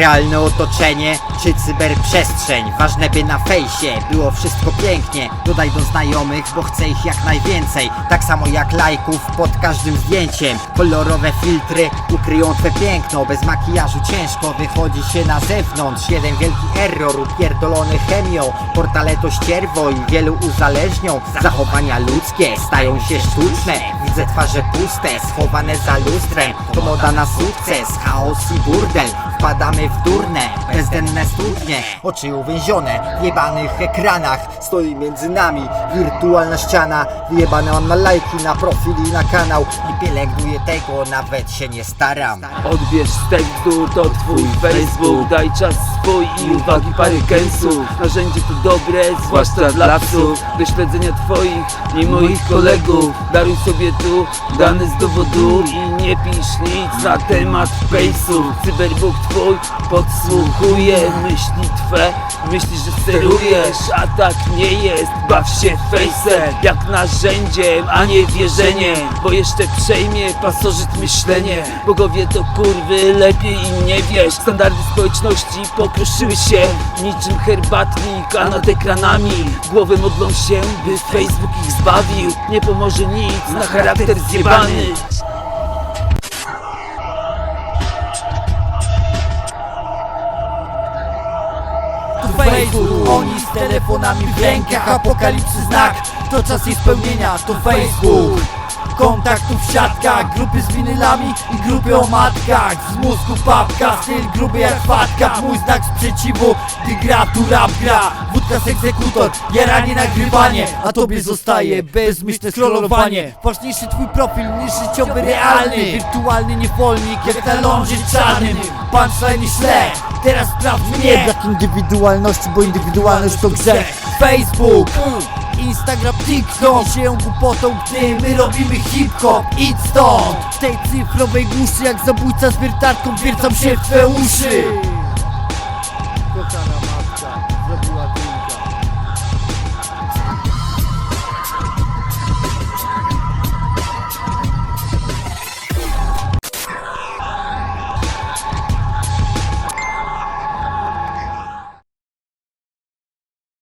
Realne otoczenie czy cyberprzestrzeń. Ważne by na fejsie było wszystko pięknie. Dodaj do znajomych, bo chcę ich jak najwięcej. Tak samo jak lajków pod każdym zdjęciem. Kolorowe filtry ukryją twe piękno. Bez makijażu ciężko wychodzi się na zewnątrz. Jeden wielki error upierdolony chemią. Portale to ścierwo i wielu uzależnią. Zachowania ludzkie stają się sztuczne. Widzę twarze puste, schowane za lustrem. To moda na sukces, chaos i burdel. Wpadamy w durne, bezdenne studnie. Oczy uwięzione w jebanych ekranach. Stoi między nami wirtualna ściana. Wyjebane mam na lajki, na profil i na kanał. Nie pielęgnuję tego, nawet się nie staram. Odbierz z tekstu, to twój Facebook. Daj czas swój i uwagi parę kęsów. Narzędzie to dobre, zwłaszcza dla psów. Do śledzenia twoich i moich kolegów. Daruj sobie tu dane z dowodu I nie pisz nic na temat fejsu Cyberbóg twój podsłuchuje myśli twe. Myślisz, że sterujesz, a tak nie jest. Baw się fejsem jak narzędziem, a nie wierzeniem. Bo jeszcze przejmie pasożyt myślenie. Bogowie to kurwy, lepiej im nie wiesz Standardy społeczności pokruszyły się Niczym herbatnik, a nad ekranami Głowy modlą się, by Facebook ich zbawił Nie pomoże nic na charakter zjebany. Facebook, oni z telefonami w rękach Apokalipsy znak, to czas jej spełnienia To Facebook. Kontaktów siatka, grupy z winylami i grupy o matkach. Z mózgu papka, styl gruby jak fatka. Mój znak sprzeciwu, gdy gra tu rap gra Z egzekutor, jaranie nagrywanie A tobie zostaje bezmyślne scrollowanie. Ważniejszy twój profil niż życiowy realny Wirtualny niewolnik jak na lądzie czarnym. Punchline i źle, teraz sprawdź mnie. Brak indywidualności, bo indywidualność to grzech Facebook Instagram, TikTok. Się głupotą, gdy my robimy hip-hop. Idź stąd! W tej cyfrowej głuszy jak zabójca z wiertarką wiercam się w twe uszy